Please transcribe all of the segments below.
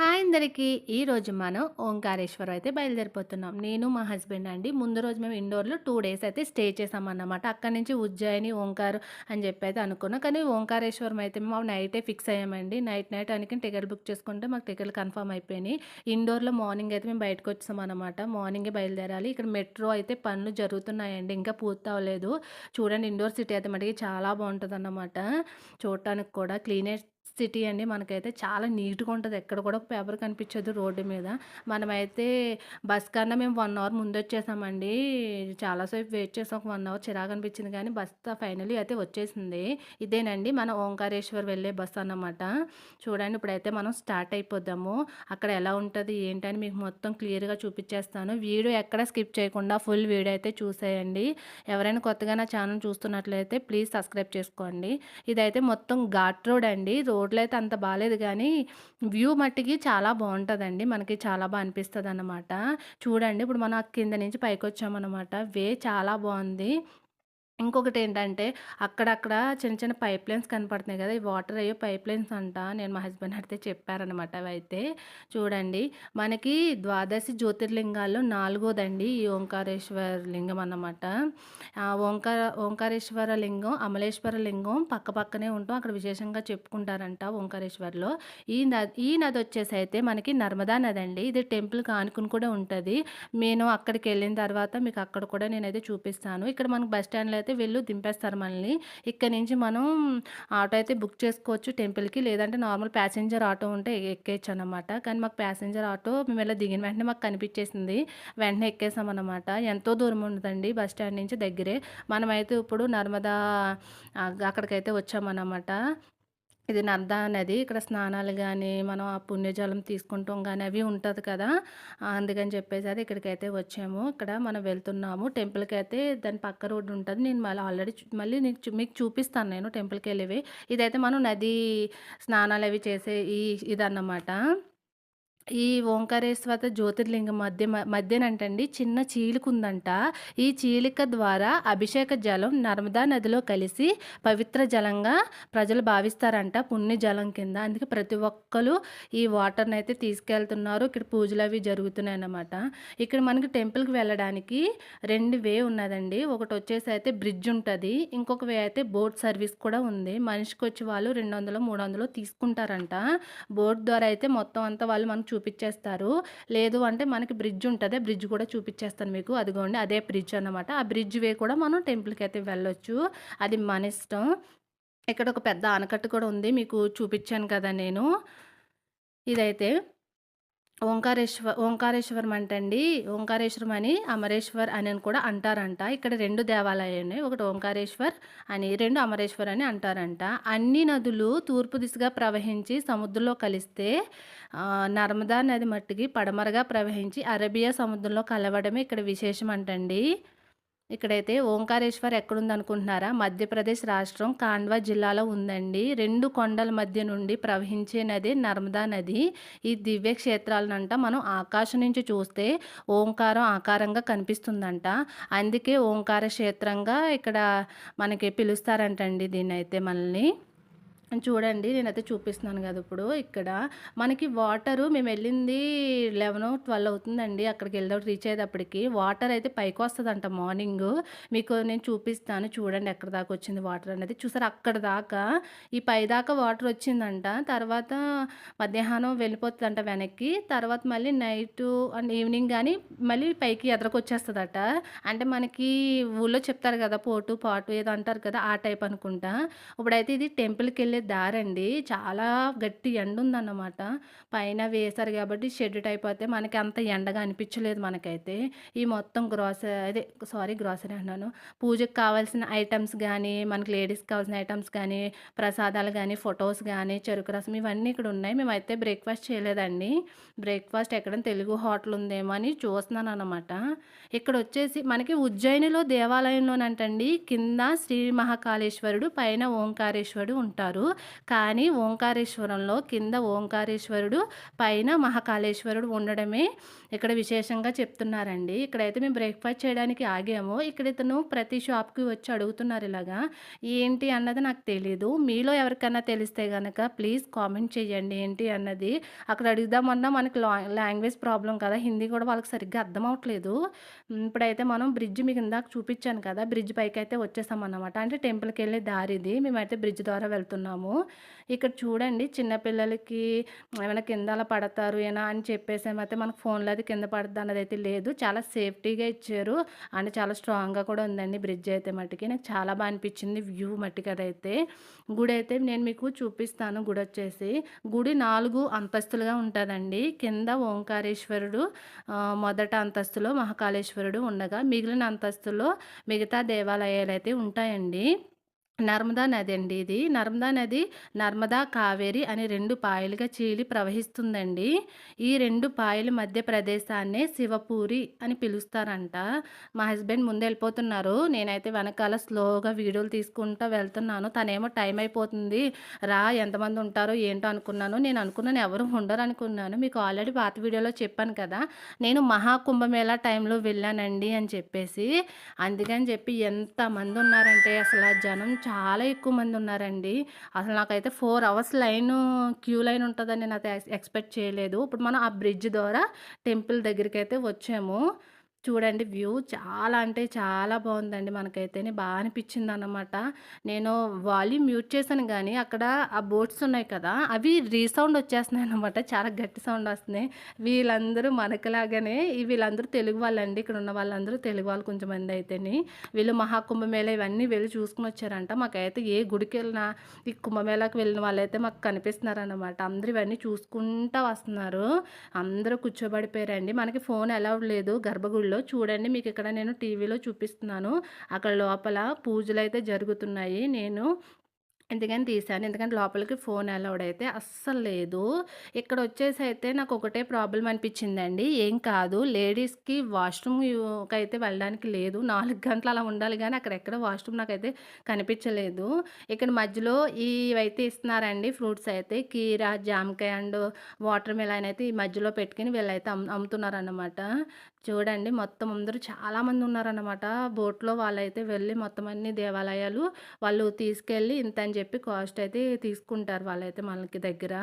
Hi అందరికీ. ఈరోజు మనం ఓంకారేశ్వరం అయితే బయలుదేరిపోతున్నాం. నేను మా హస్బెండ్ అండి. ముందు రోజు మేము ఇండోర్లో టూ డేస్ అయితే స్టే చేసామన్నమాట. అక్కడి నుంచి ఉజ్జయిని ఓంకారు అని చెప్పి అయితే అనుకున్నాం. కానీ ఓంకారేశ్వరం అయితే మేము నైటే ఫిక్స్ అయ్యామండి. నైట్ నైట్ అనికి టికెట్ బుక్ చేసుకుంటే మాకు టికెట్లు కన్ఫర్మ్ అయిపోయినాయి. ఇండోర్లో మార్నింగ్ అయితే మేము బయటకు వచ్చాం అనమాట మార్నింగే బయలుదేరాలి. ఇక్కడ మెట్రో అయితే పనులు జరుగుతున్నాయండి. ఇంకా పూర్తి అవ్వలేదు. చూడండి ఇండోర్ సిటీ అయితే మనకి చాలా బాగుంటుంది అన్నమాట చూడటానికి కూడా క్లీనెస్ సిటీ అండి మనకైతే చాలా నీట్గా ఉంటుంది. ఎక్కడ కూడా పేపర్ కనిపించదు రోడ్డు మీద. మనమైతే బస్ కన్నా మేము వన్ అవర్ ముందు వచ్చేసామండి చాలాసేపు వెయిట్ చేసాం ఒక వన్ అవర్ చిరాకు అనిపించింది కానీ బస్ ఫైనలీ అయితే వచ్చేసింది. ఇదేనండి మన ఓంకారేశ్వర్ వెళ్ళే బస్ అన్నమాట. చూడండి ఇప్పుడైతే మనం స్టార్ట్ అయిపోద్దాము అక్కడ ఎలా ఉంటుంది ఏంటని మీకు మొత్తం క్లియర్గా చూపించేస్తాను వీడియో ఎక్కడ స్కిప్ చేయకుండా ఫుల్ వీడియో అయితే చూసేయండి. ఎవరైనా కొత్తగా నా ఛానల్ చూస్తున్నట్లయితే ప్లీజ్ సబ్స్క్రైబ్ చేసుకోండి. ఇదైతే మొత్తం ఘాట్ రోడ్ అండి. రోడ్ రోడ్లు అయితే అంత బాగాలేదు కానీ వ్యూ మట్టికి చాలా బాగుంటుందండి మనకి చాలా బాగా అనిపిస్తుంది అన్నమాట చూడండి ఇప్పుడు మనం కింద నుంచి పైకి వచ్చామన్నమాట వే చాలా బాగుంది ఇంకొకటి ఏంటంటే అక్కడక్కడ చిన్న చిన్న పైప్ లైన్స్ కనపడుతున్నాయి కదా! ఈ వాటర్ అయ్యో పైప్ లైన్స్ అంట. నేను మా హస్బెండ్ అడితే చెప్పారనమాట అవి అయితే చూడండి. మనకి ద్వాదశి జ్యోతిర్లింగాల్లో నాలుగోదండి ఈ ఓంకారేశ్వర లింగం అన్నమాట. ఓంకార ఓంకారేశ్వర లింగం అమలేశ్వర లింగం పక్క పక్కనే ఉంటాం అక్కడ విశేషంగా చెప్పుకుంటారంట ఓంకారేశ్వర్లో. ఈ నది ఈ నది వచ్చేసి అయితే మనకి నర్మదా నది అండి ఇది టెంపుల్ కానుకుని కూడా ఉంటుంది. నేను అక్కడికి వెళ్ళిన తర్వాత మీకు అక్కడ కూడా నేనైతే చూపిస్తాను. ఇక్కడ మనకు బస్ స్టాండ్లో అయితే వెళ్ళు దింపేస్తారు మనల్ని. ఇక్కడ నుంచి మనం ఆటో అయితే బుక్ చేసుకోవచ్చు టెంపుల్కి. లేదంటే నార్మల్ ప్యాసింజర్ ఆటో ఉంటే ఎక్కేయచ్చు అనమాట కానీ మాకు ప్యాసింజర్ ఆటో మేము ఇలా దిగిన వెంటనే మాకు కనిపించేసింది. వెంటనే ఎక్కేసాం అనమాట ఎంతో దూరం ఉండదండి బస్ స్టాండ్ నుంచి దగ్గరే. మనమైతే ఇప్పుడు నర్మదా అక్కడికైతే వచ్చామన్నమాట. ఇది నర్దా నది. ఇక్కడ స్నానాలు కానీ మనం ఆ పుణ్యజలం తీసుకుంటాం కానీ అవి ఉంటుంది కదా. అందుకని చెప్పేసి అది ఇక్కడికైతే వచ్చాము. ఇక్కడ మనం వెళ్తున్నాము. టెంపుల్కి అయితే దాని పక్క రోడ్డు ఉంటుంది. నేను మళ్ళీ ఆల్రెడీ మళ్ళీ నీకు మీకు చూపిస్తాను నేను టెంపుల్కి వెళ్ళేవి ఇదైతే మనం నది స్నానాలు అవి చేసే ఈ ఇదన్నమాట. ఈ ఓంకారేశ్వర జ్యోతిర్లింగం మధ్య మధ్యనంటండి చిన్న చీలిక ఉందంట ఈ చీలిక ద్వారా అభిషేక జలం నర్మదా నదిలో కలిసి పవిత్ర జలంగా ప్రజలు భావిస్తారంట పుణ్య జలం కింద. అందుకే ప్రతి ఒక్కరు ఈ వాటర్ని అయితే తీసుకెళ్తున్నారు. ఇక్కడ పూజలు అవి జరుగుతున్నాయి అన్నమాట ఇక్కడ మనకి టెంపుల్కి వెళ్ళడానికి రెండు వే ఉన్నదండి. ఒకటి వచ్చేసి అయితే బ్రిడ్జ్ ఉంటుంది. ఇంకొక వే అయితే బోట్ సర్వీస్ కూడా ఉంది. మనిషికి వచ్చి వాళ్ళు రెండు వందలు మూడు వందలు తీసుకుంటారంట. బోట్ ద్వారా అయితే మొత్తం అంతా వాళ్ళు మనకు చూపించేస్తారు లేదు అంటే మనకి బ్రిడ్జ్ ఉంటుంది బ్రిడ్జ్ కూడా చూపించేస్తాను మీకు. అదిగోండి అదే బ్రిడ్జ్ అనమాట ఆ బ్రిడ్జ్ వే కూడా మనం టెంపుల్కి అయితే వెళ్ళొచ్చు. అది మన ఇష్టం. ఇక్కడ ఒక పెద్ద ఆనకట్టు కూడా ఉంది. మీకు చూపించాను కదా నేను. ఇదైతే ఓంకారేశ్వర ఓంకారేశ్వరం అంటండి ఓంకారేశ్వరం అని అమరేశ్వర్ అని కూడా అంటారంట. ఇక్కడ రెండు దేవాలయాలు ఉన్నాయి. ఒకటి ఓంకారేశ్వర్ అని రెండు అమరేశ్వర్ అని అంటారంట. అన్ని నదులు తూర్పు దిశగా ప్రవహించి సముద్రంలో కలిస్తే నర్మదా నది మట్టికి పడమరగా ప్రవహించి అరేబియా సముద్రంలో కలవడమే ఇక్కడ విశేషం అంటండి ఇక్కడైతే ఓంకారేశ్వర్ ఎక్కడుందనుకుంటున్నారా? మధ్యప్రదేశ్ రాష్ట్రం కాండ్వా జిల్లాలో ఉందండి. రెండు కొండల మధ్య నుండి ప్రవహించే నది నర్మదా నది. ఈ దివ్య క్షేత్రాలనంట మనం ఆకాశం నుంచి చూస్తే ఓంకారం ఆకారంగా కనిపిస్తుందంట. అందుకే ఓంకార క్షేత్రంగా ఇక్కడ మనకి పిలుస్తారంటండి దీన్ని అయితే మనల్ని. చూడండి నేనైతే చూపిస్తున్నాను కదా ఇప్పుడు. ఇక్కడ మనకి వాటరు మేము వెళ్ళింది లెవెన్ ట్వెల్వ్ అవుతుందండి. అక్కడికి వెళ్ళి రీచ్ అయ్యేటప్పటికి. వాటర్ అయితే పైకి వస్తుందంట మార్నింగ్. మీకు నేను చూపిస్తాను. చూడండి ఎక్కడ దాకా వచ్చింది వాటర్ అనేది. చూసారు అక్కడ దాకా? ఈ పై దాకా వాటర్ వచ్చిందంట. తర్వాత మధ్యాహ్నం వెళ్ళిపోతుందంట వెనక్కి. తర్వాత మళ్ళీ నైట్ అండ్ ఈవినింగ్ కానీ మళ్ళీ పైకి ఎదరకొచ్చేస్తుందట. అంటే మనకి ఊళ్ళో చెప్తారు కదా పోటు పాటు ఏదో అంటారు కదా ఆ టైప్ అనుకుంటా. ఇప్పుడైతే ఇది టెంపుల్కి వెళ్ళి వెళ్ళే దారండి. చాలా గట్టి ఎండ ఉందన్నమాట పైన వేశారు కాబట్టి షెడ్ టైప్ అయితే మనకి అంత ఎండగా అనిపించలేదు మనకైతే. ఈ మొత్తం గ్రాసరీ అదే సారీ గ్రాసరీ అన్నాను పూజకు కావాల్సిన ఐటమ్స్ కానీ మనకి లేడీస్కి కావాల్సిన ఐటమ్స్ కానీ ప్రసాదాలు కానీ ఫొటోస్ కానీ చెరుకు రసం ఇవన్నీ ఇక్కడ ఉన్నాయి. మేమైతే బ్రేక్ఫాస్ట్ చేయలేదండి. బ్రేక్ఫాస్ట్ ఎక్కడ తెలుగు హోటల్ ఉందేమో అని చూస్తున్నాను అనమాట ఇక్కడ వచ్చేసి మనకి ఉజ్జయినిలో దేవాలయంలోనంటండి. కింద శ్రీ మహాకాళేశ్వరుడు పైన ఓంకారేశ్వరుడు ఉంటారు. కానీ ఓంకారేశ్వరంలో కింద ఓంకారేశ్వరుడు పైన మహాకాళేశ్వరుడు ఉండడమే ఇక్కడ విశేషంగా చెప్తున్నారండి. ఇక్కడైతే మేము బ్రేక్ఫాస్ట్ చేయడానికి ఆగాము. ఇక్కడ ఇతను ప్రతి షాప్కి వచ్చి అడుగుతున్నారు ఇలాగా. ఏంటి అన్నది నాకు తెలీదు. మీలో ఎవరికైనా తెలిస్తే కనుక ప్లీజ్ కామెంట్ చేయండి. ఏంటి అన్నది అక్కడ అడుగుదామన్నా మనకి లాంగ్వేజ్ ప్రాబ్లం కదా. హిందీ కూడా వాళ్ళకి సరిగ్గా అర్థం అవ్వట్లేదు ఇప్పుడైతే మనం బ్రిడ్జ్ మీకు ఇందాక చూపించాను కదా. బ్రిడ్జ్ పైకి అయితే వచ్చేసాం అన్నమాట అంటే టెంపుల్కి వెళ్ళే దారిది. మేమైతే బ్రిడ్జ్ ద్వారా వెళ్తున్నాము. ఇక్కడ చూడండి చిన్నపిల్లలకి ఏమైనా కింద అలా పడతారు ఏనా అని చెప్పేసి ఏమైతే మనకు ఫోన్లో అది కింద పడుతుంది అన్నది అయితే లేదు. చాలా సేఫ్టీగా ఇచ్చారు. అండ్ చాలా స్ట్రాంగ్గా కూడా ఉందండి బ్రిడ్జ్ అయితే మట్టుకి. నాకు చాలా బాగా అనిపించింది వ్యూ మట్టుకి అదైతే. గుడి అయితే నేను మీకు చూపిస్తాను గుడి వచ్చేసి. గుడి నాలుగు అంతస్తులుగా ఉంటుందండి. కింద ఓంకారేశ్వరుడు మొదట అంతస్తులో మహాకాళేశ్వరుడు ఉండగా మిగిలిన అంతస్తులో మిగతా దేవాలయాలు అయితే ఉంటాయండి. నర్మదా నది అండి ఇది. నర్మదా నది నర్మదా కావేరి అనే రెండు పాయలుగా చీలి ప్రవహిస్తుందండి. ఈ రెండు పాయల మధ్య ప్రదేశాన్నే శివపూరి అని పిలుస్తారంట. మా హస్బెండ్ ముందు వెళ్ళిపోతున్నారు నేనైతే వెనకాల స్లోగా వీడియోలు తీసుకుంటూ వెళ్తున్నాను. తనేమో టైం అయిపోతుంది. రా ఎంతమంది ఉంటారో ఏంటో అనుకున్నాను. నేను అనుకున్నాను ఎవరు ఉండరు అనుకున్నాను. మీకు ఆల్రెడీ పాత వీడియోలో చెప్పాను కదా. నేను మహాకుంభమేళా టైంలో వెళ్ళానండి అని చెప్పేసి. అందుకని చెప్పి ఎంతమంది ఉన్నారంటే అసలు జనం చాలా ఎక్కువ మంది ఉన్నారండి. అసలు నాకైతే four hours line queue line ఉంటుందని నేను అయితే ఎక్స్పెక్ట్ చేయలేదు. ఇప్పుడు మనం ఆ బ్రిడ్జ్ ద్వారా టెంపుల్ దగ్గరికి అయితే వచ్చాము. చూడండి వ్యూ చాలా అంటే చాలా బాగుందండి. మనకైతేనే బాగా అనిపించింది అనమాట నేను వాల్యూమ్ మ్యూట్ చేశాను కానీ అక్కడ ఆ బోట్స్ ఉన్నాయి కదా అవి రీసౌండ్ వచ్చేస్తున్నాయి అనమాట చాలా గట్టి సౌండ్ వస్తున్నాయి. వీళ్ళందరూ మనకులాగానే వీళ్ళందరూ తెలుగు వాళ్ళండి. ఇక్కడ ఉన్న వాళ్ళందరూ తెలుగు వాళ్ళు కొంచెం మంది అయితేని. వీళ్ళు మహాకుంభమేళ ఇవన్నీ వెళ్ళి చూసుకుని వచ్చారంట. మాకైతే ఏ గుడికి వెళ్ళినా ఈ కుంభమేళాకి వెళ్ళిన వాళ్ళైతే మాకు కనిపిస్తున్నారన్నమాట. అందరూ ఇవన్నీ చూసుకుంటా వస్తున్నారు. అందరూ కూర్చోబడిపోయారండి. మనకి ఫోన్ అలౌడ్ లేదు. గర్భగుడిలో చూడండి మీకు ఇక్కడ నేను టీవీలో చూపిస్తున్నాను. అక్కడ లోపల పూజలు అయితే జరుగుతున్నాయి. నేను ఎందుకని తీశాను? ఎందుకంటే లోపలికి ఫోన్ అలౌడ్ అయితే అస్సలు లేదు. ఇక్కడ వచ్చేసి అయితే నాకు ఒకటే ప్రాబ్లం అనిపించిందండి. ఏం కాదు లేడీస్కి వాష్రూమ్ అయితే వెళ్ళడానికి లేదు. నాలుగు గంటలు అలా ఉండాలి కానీ అక్కడ ఎక్కడ వాష్రూమ్ నాకైతే కనిపించలేదు. ఇక్కడ మధ్యలో ఇవైతే ఇస్తున్నారండి ఫ్రూట్స్ అయితే. కీరా జామకాయ అండ్ వాటర్ మిలన్ అయితే ఈ మధ్యలో పెట్టుకుని వీళ్ళైతే అమ్ అమ్ముతున్నారన్నమాట. చూడండి మొత్తం అందరూ చాలామంది ఉన్నారన్నమాట. బోట్లో వాళ్ళైతే వెళ్ళి మొత్తం అన్ని దేవాలయాలు వాళ్ళు తీసుకెళ్ళి ఇంత అని చెప్పి కాస్ట్ అయితే తీసుకుంటారు వాళ్ళైతే మనకి దగ్గర.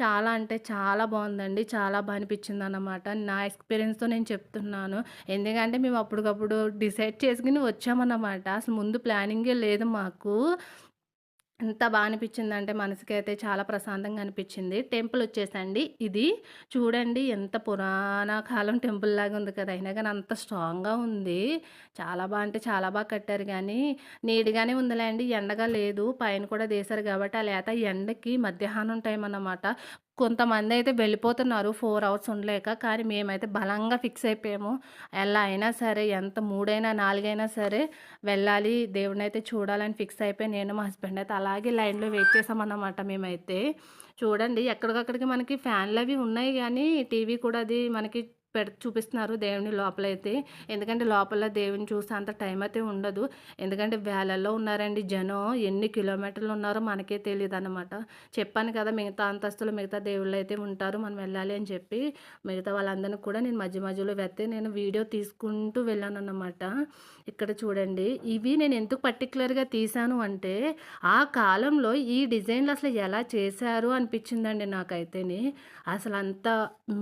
చాలా అంటే చాలా బాగుందండి. చాలా బాగా అనిపించింది అన్నమాట నా ఎక్స్పీరియన్స్తో నేను చెప్తున్నాను. ఎందుకంటే మేము అప్పటికప్పుడు డిసైడ్ చేసుకుని వచ్చామన్నమాట. అసలు ముందు ప్లానింగే లేదు మాకు. ఎంత బాగా అనిపించింది అంటే మనసుకి అయితే చాలా ప్రశాంతంగా అనిపించింది. టెంపుల్ వచ్చేసండి. ఇది చూడండి ఎంత పురాణ కాలం టెంపుల్ లాగా ఉంది కదా. అయినా కానీ అంత స్ట్రాంగ్గా ఉంది. చాలా బాగా అంటే చాలా బాగా కట్టారు కానీ నీట్గానే ఉందిలేండి. ఎండగా లేదు. పైన కూడా తీశారు కాబట్టి ఆ లేత ఎండకి మధ్యాహ్నం టైం అన్నమాట. కొంతమంది అయితే వెళ్ళిపోతున్నారు ఫోర్ అవర్స్ ఉండలేక. కానీ మేమైతే బలంగా ఫిక్స్ అయిపోయాము. ఎలా అయినా సరే ఎంత మూడైనా నాలుగైనా సరే వెళ్ళాలి. దేవుడిని అయితే చూడాలని ఫిక్స్ అయిపోయి నేను మా హస్బెండ్ అయితే అలాగే లైన్లో వెయిట్ చేసామన్నమాట మేమైతే. చూడండి ఎక్కడికక్కడికి మనకి ఫ్యాన్లు అవి ఉన్నాయి కానీ టీవీ కూడా అది మనకి పెడ చూపిస్తున్నారు దేవుని లోపలైతే. ఎందుకంటే లోపల దేవుని చూసే అంత టైం అయితే ఉండదు. ఎందుకంటే వేలల్లో ఉన్నారండి జనం. ఎన్ని కిలోమీటర్లు ఉన్నారో మనకే తెలియదు అనమాట చెప్పాను కదా మిగతా అంతస్తులు మిగతా దేవుళ్ళు అయితే ఉంటారు మనం వెళ్ళాలి అని చెప్పి. మిగతా వాళ్ళందరినీ కూడా నేను మధ్య మధ్యలో వెళ్తే నేను వీడియో తీసుకుంటూ వెళ్ళాను అన్నమాట ఇక్కడ చూడండి ఇవి నేను ఎందుకు పర్టికులర్గా తీశాను అంటే ఆ కాలంలో ఈ డిజైన్లు అసలు ఎలా చేశారు అనిపించిందండి నాకైతేని. అసలు అంత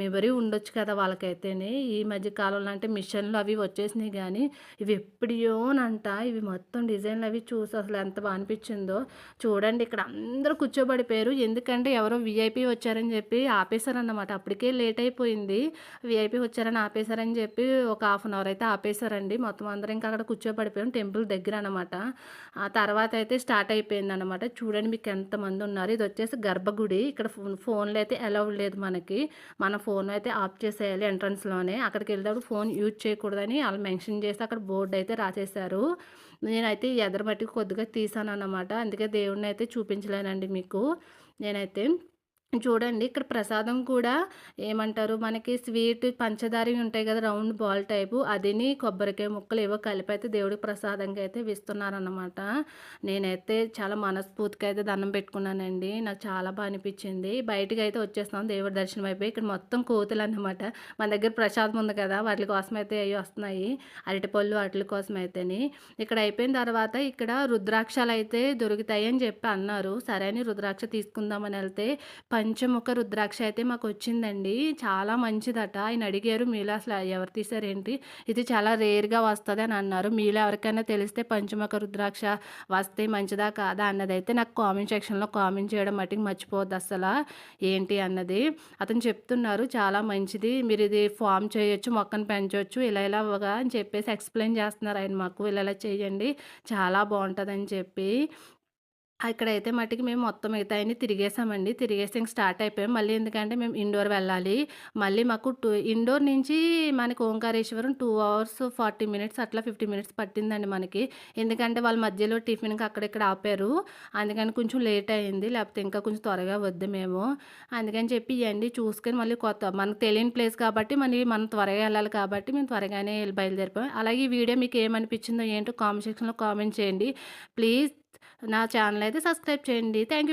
మెమరీ ఉండొచ్చు కదా వాళ్ళకైతే. అయితేనే ఈ మధ్య కాలంలో అంటే మిషన్లు అవి వచ్చేసినాయి కానీ ఇవి ఎప్పుడియోనంట. ఇవి మొత్తం డిజైన్లు అవి చూసి అసలు ఎంత బాగా అనిపించిందో చూడండి ఇక్కడ అందరూ కూర్చోబడిపోయారు. ఎందుకంటే ఎవరో వీఐపీ వచ్చారని చెప్పి ఆపేశారన్నమాట. అప్పటికే లేట్ అయిపోయింది. వీఐపీ వచ్చారని ఆపేశారని చెప్పి ఒక హాఫ్ అన్ అవర్ అయితే ఆపేశారండి. మొత్తం అందరం ఇంకా అక్కడ కూర్చోబడిపోయాం టెంపుల్ దగ్గర అనమాట ఆ తర్వాత అయితే స్టార్ట్ అయిపోయింది అనమాట చూడండి మీకు ఎంతమంది ఉన్నారు. ఇది వచ్చేసి గర్భగుడి. ఇక్కడ ఫోన్ ఫోన్లు అయితే అలౌడ్ లేదు మనకి. మన ఫోన్ అయితే ఆఫ్ చేసేయాలి. ఎంట్రన్స్లోనే అక్కడికి వెళ్ళేటప్పుడు ఫోన్ యూజ్ చేయకూడదని వాళ్ళు మెన్షన్ చేసి అక్కడ బోర్డు అయితే రాసేశారు. నేనైతే ఎదరబట్టి ఎదర కొద్దిగా తీసాను అన్నమాట అందుకే దేవుడిని అయితే చూపించలేనండి మీకు. నేనైతే చూడండి ఇక్కడ ప్రసాదం కూడా ఏమంటారు మనకి స్వీట్ పంచదారి ఉంటాయి కదా రౌండ్ బాల్ టైపు. అదిని కొబ్బరికాయ ముక్కలు ఏవో కలిపి అయితే దేవుడికి ప్రసాదంగా అయితే ఇస్తున్నారన్నమాట. నేనైతే చాలా మనస్ఫూర్తిగా అయితే దండం పెట్టుకున్నానండి. నాకు చాలా బాగా అనిపించింది. బయటకు అయితే వచ్చేస్తాం దేవుడి దర్శనం అయిపోయి. ఇక్కడ మొత్తం కోతులు అన్నమాట మన దగ్గర ప్రసాదం ఉంది కదా వాటి కోసం అయితే అవి వస్తున్నాయి. అరటిపళ్ళు వాటి కోసం అయితేని. ఇక్కడ అయిపోయిన తర్వాత ఇక్కడ రుద్రాక్షలు అయితే దొరుకుతాయి అని చెప్పి అన్నారు. సరే అని రుద్రాక్ష తీసుకుందామని వెళ్తే పంచముఖ రుద్రాక్ష అయితే మాకు వచ్చిందండి చాలా మంచిదట. ఆయన అడిగారు మీలో అసలు ఎవరు తీసారేంటి ఇది చాలా రేర్గా వస్తుంది అని అన్నారు. మీలో ఎవరికైనా తెలిస్తే పంచముఖ రుద్రాక్ష వస్తే మంచిదా కాదా? అన్నది అయితే నాకు కామెంట్ సెక్షన్లో కామెంట్ చేయడం మటుకు మర్చిపోద్దు అసలు ఏంటి అన్నది. అతను చెప్తున్నారు చాలా మంచిది. మీరు ఇది ఫామ్ చేయొచ్చు మొక్కను పెంచవచ్చు ఇలా ఇలాగా అని చెప్పేసి ఎక్స్ప్లెయిన్ చేస్తున్నారు ఆయన మాకు. ఇలా ఇలా చేయండి చాలా బాగుంటుందని చెప్పి అక్కడైతే మట్టికి మేము మొత్తం మిగతాయన్నీ తిరిగేసామండి. తిరిగేసి ఇంక స్టార్ట్ అయిపోయాం. మళ్ళీ ఎందుకంటే మేము ఇండోర్ వెళ్ళాలి. మళ్ళీ మాకు టూ ఇండోర్ నుంచి మనకి ఓంకారేశ్వరం టూ అవర్స్ 40 మినిట్స్ అట్లా 50 మినిట్స్ పట్టిందండి మనకి. ఎందుకంటే వాళ్ళ మధ్యలో టిఫిన్‌కి అక్కడిక్కడ ఆపారు. అందుకని కొంచెం లేట్ అయింది. లేకపోతే ఇంకా కొంచెం త్వరగా వద్దు మేము. అందుకని చెప్పి ఇవ్వండి చూసుకొని మళ్ళీ కొత్త మనకు తెలియని ప్లేస్ కాబట్టి మళ్ళీ మనం త్వరగా వెళ్ళాలి కాబట్టి మేము త్వరగానే బయలుదేరిపోయాం. అలాగే ఈ వీడియో మీకు ఏమనిపించిందో ఏంటో కామెంట్ సెక్షన్‌లో కామెంట్ చేయండి. ప్లీజ్ నా ఛానల్ అయితే సబ్స్క్రైబ్ చేయండి. Thank you.